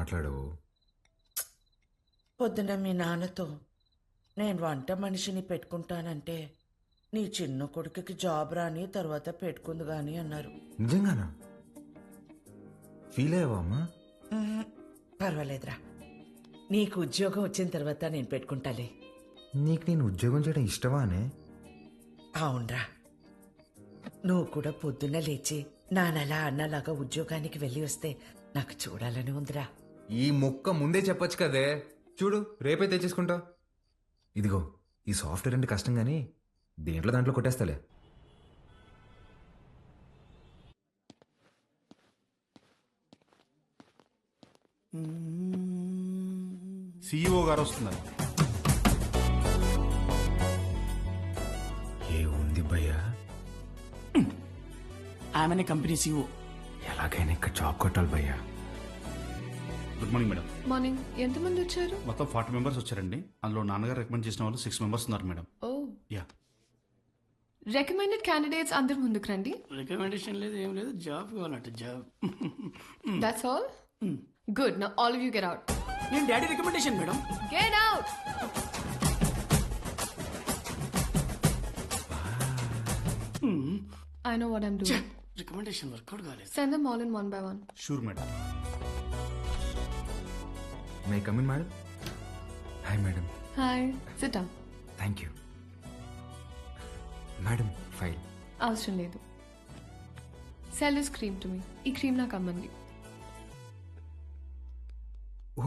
మాట్లాడవు. పొద్దున మీ నాన్నతో నేను వంట మనిషిని పెట్టుకుంటానంటే నీ చిన్న కొడుకుకి జాబ్ రాని తర్వాత పెట్టుకుంది గాని అన్నారు. నిజంగానా? ఫీల్ అయ్యావా అమ్మా? ఉహుం, పర్వాలేదురా. నీకు ఉద్యోగం వచ్చిన తర్వాత నేను పెట్టుకుంటాలే. నీకు నేను ఉద్యోగం చేయడం ఇష్టమా అనే అవునరా. నువ్వు కూడా పొద్దున్న లేచి నానలా అన్నలాగా ఉద్యోగానికి వెళ్ళి వస్తే నాకు చూడాలని ఉందిరా. ఈ మొక్క ముందే చెప్పొచ్చు కదే. చూడు రేపే తెచ్చేసుకుంటా. ఇదిగో ఈ సాఫ్ట్వేర్ అంటే కష్టం కానీ దేంట్లో దాంట్లో కొట్టేస్తాలే. సీఈఓ గారు వస్తున్నారు. ఏ ఉంది భయ్యా? ఆమెనే కంపెనీ సీఓ ఎలాగైనా ఇక్కడ జాబ్ కొట్టాలి భయ్యా. Good morning madam. మార్నింగ్. ఎంతమంది వచ్చారు? మొత్తం ఫార్టీ మెంబర్స్ వచ్చారండి. అందులో నాన్నగారు రికమెండ్ చేసిన వాళ్ళు సిక్స్ మెంబర్స్ ఉన్నారు madam. Oh. Yeah. Recommended candidates అందరు ముందుకు రండి. రికమెండేషన్ లేదు ఏం లేదు. జాబ్ కావాలంట job that's all good no all of you get out నేను daddy recommendation madam. Get out I know what I'm doing recommendation work out కాలేదు. Send them all in one by one sure madam may come in madam hi madam hi sit down thank you madam file అవసరం లేదు. Sell this cream to me ఈ cream నాకు అమ్మంది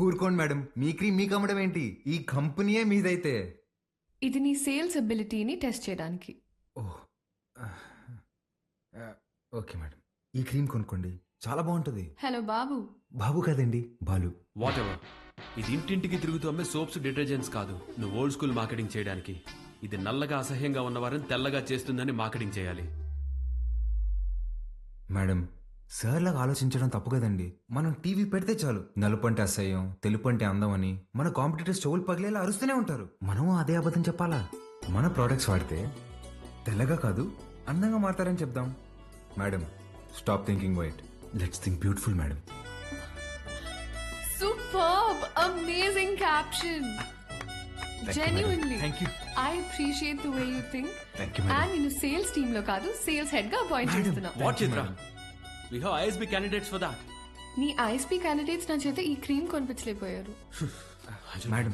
ఊరుకోండి madam మీ cream మీకు అమ్మడం ఏంటి? ఈ కంపెనీయే మీదైతే. ఇది నీ సేల్స్ అబిలిటీని టెస్ట్ చేయడానికి. ఓహ్ ఓకే మేడం ఈ క్రీమ్ కొనుక్కోండి. చాలా బాగుంటుంది. హలో బాబు. బాబు కదండి బాలు. వాట్ ఎవర్ ఇది ఇంటింటికి తిరుగుతూ అమ్మే సోప్స్ డిటర్జెంట్స్ కాదు. నువ్వు ఓల్డ్ స్కూల్ మార్కెటింగ్ చేయడానికి. ఇది నల్లగా అసహ్యంగా ఉన్నవారిని తెల్లగా చేస్తుందని మార్కెటింగ్ చేయాలి. మేడం సార్లాగా ఆలోచించడం తప్పు కదండి. మనం టీవీ పెడితే చాలు. నలుపు అంటే అసహ్యం తెలుపు అంటే అందం అని మన కాంపిటీటర్స్ చెవులు పగిలేలా అరుస్తూనే ఉంటారు. మనం అదే అబద్ధం చెప్పాలా? మన ప్రోడక్ట్స్ వాడితే తెల్లగా కాదు అందంగా మారతారని చెప్దాం. Madam stop thinking white let's think beautiful madam. Superb amazing caption genuinely thank you I appreciate the way you think Thank you, madam. And నేను సేల్స్ టీమ్లో కాదు సేల్స్ హెడ్గా అపాయింట్ చేస్తున్నా what Chitra we have ISB candidates for that నీ ISP candidates నా చేత ఈ cream కొనిపించలేకపోయారు. మేడం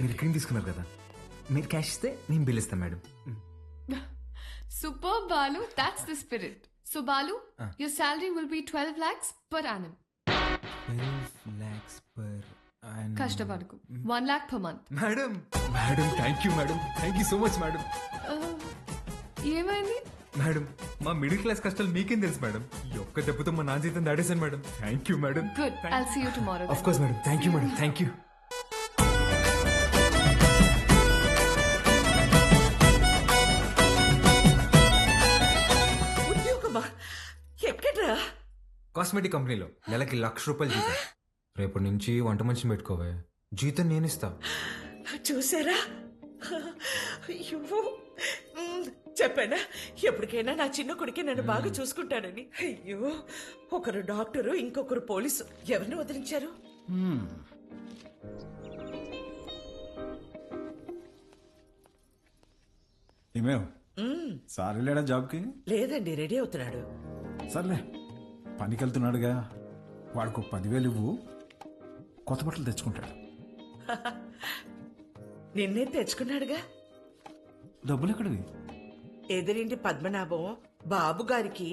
మీరు క్రీమ్ తీసుకున్నారు కదా. మీరు క్యాష్ ఇస్తే నేను బిల్ ఇస్తాను madam super Balu that's the spirit so Balu your salary will be twelve lakhs per annum lakhs per కష్టపడకు. One lakh per month madam madam thank you madam thank you so much madam ఏమైంది? Madam మా middle class కష్టాలు మీకేం తెలుసు madam ఈ ఒక్క దెబ్బతో మా నాన్న జీతం దాడేశాను madam thank you madam good I'll see you tomorrow of course madam thank you madam thank you cosmetic కంపెనీలో నెలకి లక్ష రూపాయలు జీతం. రేపటి నుంచి వంట మనిషిని పెట్టుకోవే. జీతం నేను ఇస్తా చూసారా? అయ్యో. చెప్పానా? ఎప్పటికైనా నా చిన్న కొడుకే నన్ను బాగా చూసుకుంటానని అయ్యో. ఒకరు డాక్టరు ఇంకొకరు పోలీసు. ఎవరిని వదిలించారు? సార్ జాబ్కి? లేదండి రెడీ అవుతున్నాడు. సర్లే. పనికి వెళ్తున్నాడుగా వాడికి పదివేలు ఇవ్వు. కొత్త బట్టలు తెచ్చుకుంటాడు. నిన్నే తెచ్చుకున్నాడుగా? డబ్బులు ఎక్కడివి? ఎదురింటి పద్మనాభం బాబు గారికి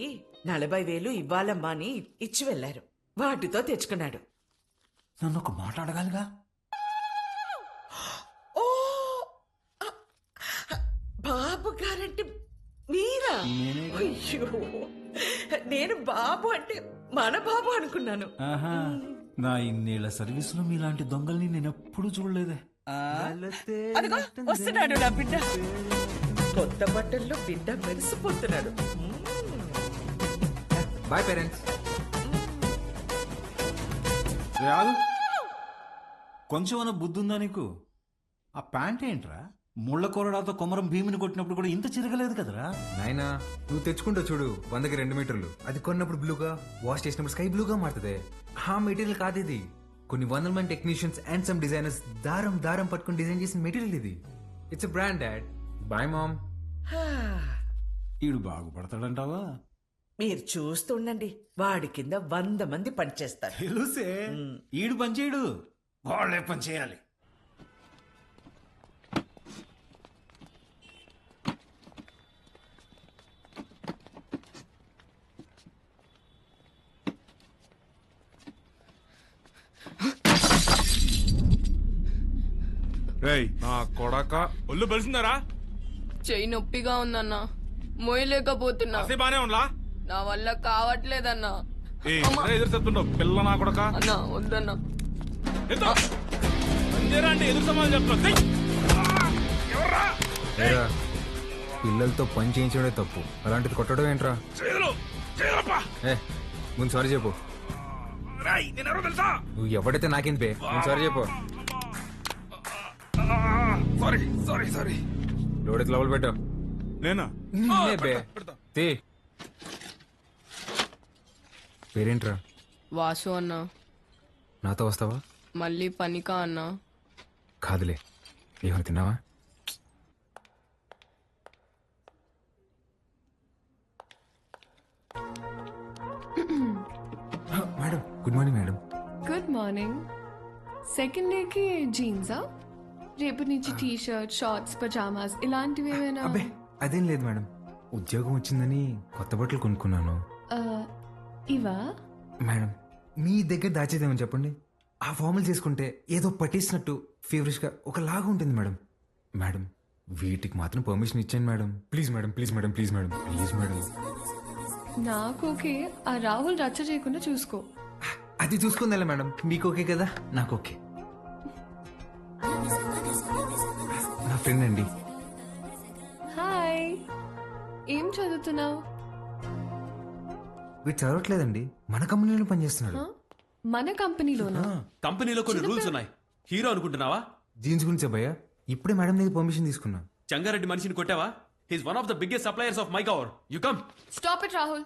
నలభై వేలు ఇవ్వాలమ్మా అని ఇచ్చి వెళ్ళారు వాటితో తెచ్చుకున్నాడు. నన్ను ఒక మాట అడగాలిగా? ఓ! బాబు గారంటే మీరా? అయ్యో! నేను బాబు అంటే మన బాబు అనుకున్నాను. నా ఇన్నేళ్ళ సర్వీసులో మీలాంటి దొంగల్ని నేను ఎప్పుడూ చూడలేదే అదిగో వస్తున్నాడు నా బిడ్డ. కొత్త బట్టల్లో బిడ్డ మెరిసిపోతున్నాడు. Boy parents. కొంచెమన్నా బుద్ధి ఉందా నీకు? ఆ ప్యాంట్ ఏంట్రా? ముళ్ళ కొరడాతో కొమరం భీమిని కొట్టినప్పుడు కూడా ఇంత చిరగలేదు కదరా? నాయనా నువ్వు తెచ్చుకుంటావు చూడు వందకి రెండు మీటర్లు. అది కొన్నప్పుడు బ్లూగా వాష్ చేసినప్పుడు స్కై బ్లూగా మారుతుంది. ఆ మెటీరియల్ కాదు ఇది కొన్ని వందల మంది టెక్నీషియన్స్ అండ్ సమ్ డిజైనర్స్ దారం దారం పట్టుకుని డిజైన్ చేసిన మెటీరియల్ ఇది. It's brand dad boy mom హా, ఈడు బాగుపడతాడంటావా? మీరు చూస్తుండండి వాడి కింద వంద మంది పనిచేస్తారు. తెలుసే. ఈడు పని చేయడు. వాళ్ళే పని రేయ్. నా కొడక. ఒళ్ళు బలిసిందరా చెయ్యి నొప్పిగా ఉందన్నా. మోయలేకపోతున్నా అసే బానే ఉండలా? నా వల్ల కావట్లేదన్నా. ఏ ఎదురు చెప్తుండవు. పిల్ల నా కొడక. అన్నా వద్దన్నా. ఎత్తు. అంతేరా అంటే ఎదురు సమాధానం చెప్తావు. ఎవర్రా? ఏరా పిల్లలతో పని చేయించడమే తప్పు. అలాంటిది కొట్టడం ఏంట్రా? ఏ ముందు సారీ చెప్పు. నువ్వు ఎవడైతే నాకేం పే ముందు సారీ చెప్పు. సారీ సారీ సారీ లోడెత్ లోపల పెట్టు. నేనా? బే. తీ. పేరేంట్రా? వాసు అన్నా. నాతో వస్తావా? మళ్ళీ పనికా అన్నా. కాదులే. ఏమైనా తిన్నావా? Madam good morning madam. Good morning second డేకి జీన్సా రేపటి నుంచి టీ షర్ట్ షార్ట్స్ పజామాస్ ఇలాంటివి ఏమైనా? అబ్బే అదేం లేదు మేడం. ఉద్యోగం వచ్చిందని కొత్త బట్టలు కొనుక్కున్నాను. ఆ, ఇవా? మేడం మీ దగ్గర దాచేదేమని చెప్పండి. ఆ ఫార్మల్ చేసుకుంటే ఏదో పట్టేసినట్టు ఫేవరెట్గా ఒక లాగా ఉంటుంది మేడం. మేడం వీటికి మాత్రం పర్మిషన్ ఇచ్చాను madam. Please madam please madam please madam please madam. నాకు ఓకే. ఆ రాహుల్ రచ్చ చేయకుండా చూసుకో. అది చూసుకుందా మేడం. మీకు ఓకే కదా? నాకు ఓకే. నా ఫ్రెండ్ అండి హాయ్. ఏం చదువుతున్నావు? వీడు చదవట్లేదండి. మన కంపెనీలో పనిచేస్తున్నాడు. మన కంపెనీలోనా? కంపెనీలో కొన్ని రూల్స్ ఉన్నాయి. హీరో అనుకుంటున్నావా? జీన్స్ గురించి భయ్యా ఇప్పుడే మేడం దగ్గర పర్మిషన్ తీసుకున్నా. చంగారెడ్డి మనిషిని కొట్టావా? He's one of the biggest suppliers of my cover you come stop it Rahul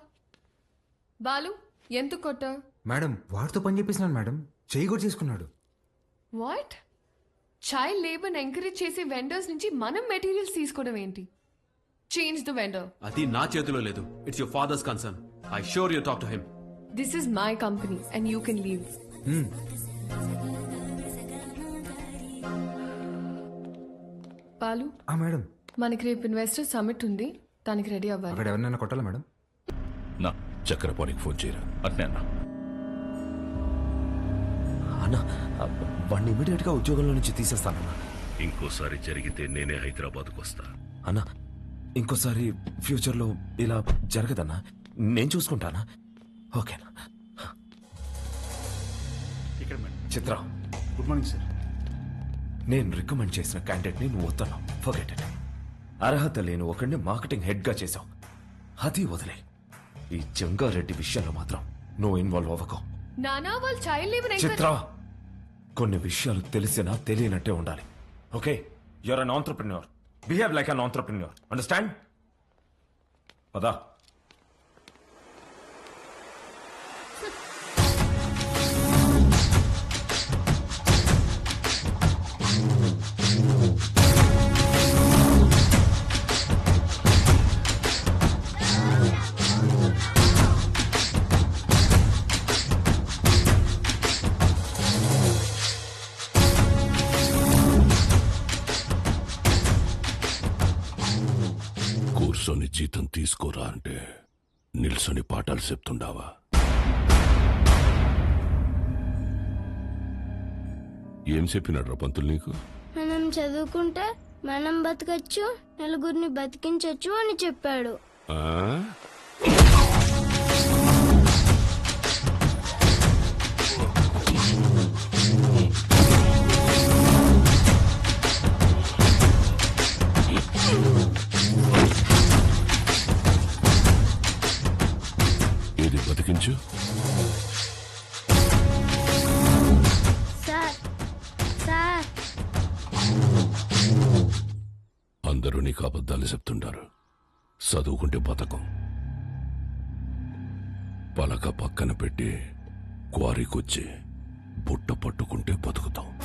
Balu ఎందుకు కొట్టా మేడం వాడితో పని చేపిస్తున్నాను మేడం. చేయి కూడా చేసుకున్నాడు. వాట్ చైల్డ్ లేబర్ ఎంకరేజ్ చేసే వెండర్స్ నుంచి మనం మెటీరియల్స్ తీసుకోవడం ఏంటి? చేంజ్ ద వెండర్ అది నా చేతిలో లేదు. It's your father's concern I sure you talk to him this is my company and you can leave Balu ఆ మేడం. మనకి రేపు ఇన్వెస్టర్ సమిట్ ఉంది. దానికి రెడీ అవ్వాలి. అక్కడ ఎవరినైనా కొట్టాలా మేడం? నా చక్రపాణికి ఫోన్ చేయరా? అట్నే అన్నా. అన్న వాడిని ఇమీడియట్గా ఉద్యోగంలో నుంచి తీసేస్తానన్న. ఇంకోసారి జరిగితే నేనే హైదరాబాద్కు వస్తా. అన్న ఇంకోసారి ఫ్యూచర్లో ఇలా జరగదన్నా నేను చూసుకుంటానా? ఓకేనా? ఇక్కడ madam. Chitra. Good morning sir. నేను రికమెండ్ చేసిన క్యాండిడేట్ని నువ్వు వస్తున్నావు ఫర్గెట్ ఇట్ అర్హత లేని ఒకడిని మార్కెటింగ్ హెడ్గా చేసావు అది వదిలే. ఈ జంగారెడ్డి విషయంలో మాత్రం నువ్వు ఇన్వాల్వ్ అవ్వకు. నానా వాళ్ళు చైల్డ్ లేబర్ చిత్ర. కొన్ని విషయాలు తెలిసినా తెలియనట్టే ఉండాలి. Okay your an entrepreneur behave like an entrepreneur understand పదా. కూర్చొని జీతం తీసుకోరా అంటే నిల్సొని పాఠాలు చెప్తుండావా? ఏం చెప్పినాడు పంతులు నీకు? మనం చదువుకుంటే మనం బతకచ్చు నలుగురిని బతికించవచ్చు అని చెప్పాడు. ఆ? అందరూ నీకు అబద్ధాలు చెప్తుంటారు. చదువుకుంటే బతకం. పలక పక్కన పెట్టి క్వారీకొచ్చి బుట్ట పట్టుకుంటే బతుకుతాం.